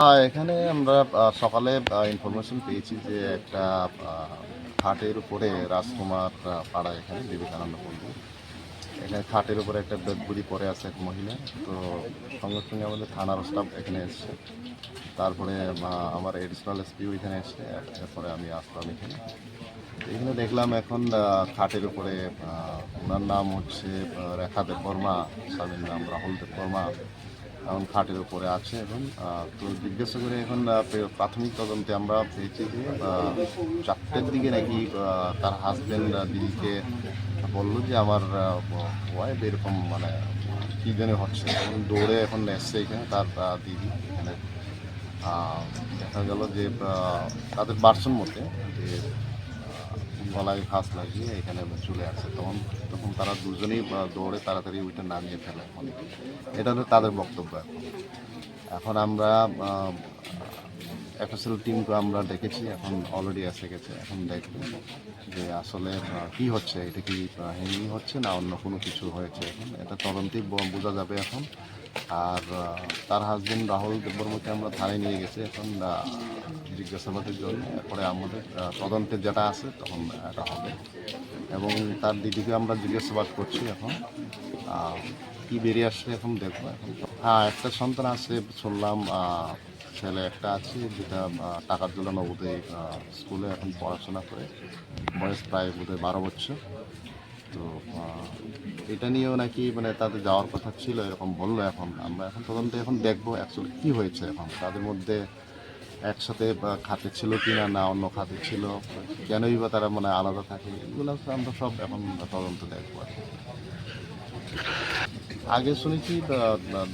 এখানে আমরা সকালে ইনফরমেশন পেয়েছি যে একটা খাটের উপরে রাজকুমার পাড়া এখানে বিবেকানন্দ পল্লী। এখানে খাটের উপরে একটা বেদবুড়ি পরে আছে এক মহিলা। তো সঙ্গে সঙ্গে আমাদের থানার স্টাফ এখানে এসছে। তারপরে আমার এডিশনাল এসপিও এখানে এসছে। এরপরে আমি আসলাম এখানে। এখানে দেখলাম এখন খাটের উপরে ওনার নাম হচ্ছে রেখা দেববর্মা, স্বামীর নাম রাহুল দেববর্মা। এখন খাটের উপরে আছে আহ, তো জিজ্ঞাসা করে এখন প্রাথমিক তদন্তে আমরা পেয়েছি যে চারটের দিকে নাকি তার হাজব্যান্ড দিদিকে বলল যে আমার ওয়াইফ এরকম মানে কী জানে হচ্ছে। এখন দৌড়ে এখন এসছে এখানে তার দিদি। এখানে দেখা গেল যে তাদের বার্সন মতে যে গলায় ফাঁস লাগিয়ে এখানে চলে আসে। তখন তখন তারা দুজনেই দৌড়ে তাড়াতাড়ি ওইটা নামিয়ে ফেলে এটা হলো তাদের বক্তব্য এখন। আমরা এফএসএল টিমকে আমরা দেখেছি এখন অলরেডি এসে গেছে। এখন দেখব যে আসলে কি হচ্ছে এটা কি হ্যাঙ্গিং হচ্ছে না অন্য কোনো কিছু হয়েছে এখন? এটা তদন্তেই বোঝা যাবে এখন। আর তার হাজবেন্ড রাহুল দেববর্মাকে আমরা থানায় নিয়ে গেছি এখন জিজ্ঞাসাবাদের জন্য। এরপরে আমাদের আহ, তদন্তের যেটা আছে তখন এটা হবে। এবং তার দিদিকে আমরা জিজ্ঞাসাবাদ করছি এখন কি বেরিয়ে আসছে এখন দেখব এখন। হ্যাঁ একটা সন্তান আছে শুনলাম ছেলে একটা আছে, যেটা টাকার জন্য বোধহয় স্কুলে এখন পড়াশোনা করে। বয়স প্রায় বোধহয় বারো বছর। তো এটা নিয়েও নাকি মানে তাদের যাওয়ার কথা ছিল, এরকম বলল এখন। আমরা এখন তদন্তে এখন দেখব অ্যাকচুয়ালি কী হয়েছে এখন। তাদের মধ্যে একসাথে খাতে ছিল কি না না অন্য খাতে ছিল, কেনই বা তারা মানে আলাদা থাকে, এগুলো আমরা সব এখন তদন্ত দেখব আর। আগে শুনেছি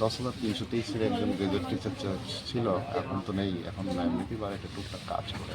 দশ হাজার তিনশো তেইশের একজন গ্রেজুয়েট টিচার ছিল, এখন তো নেই, এখন এমনিতেই একটা টুকটাক কাজ করে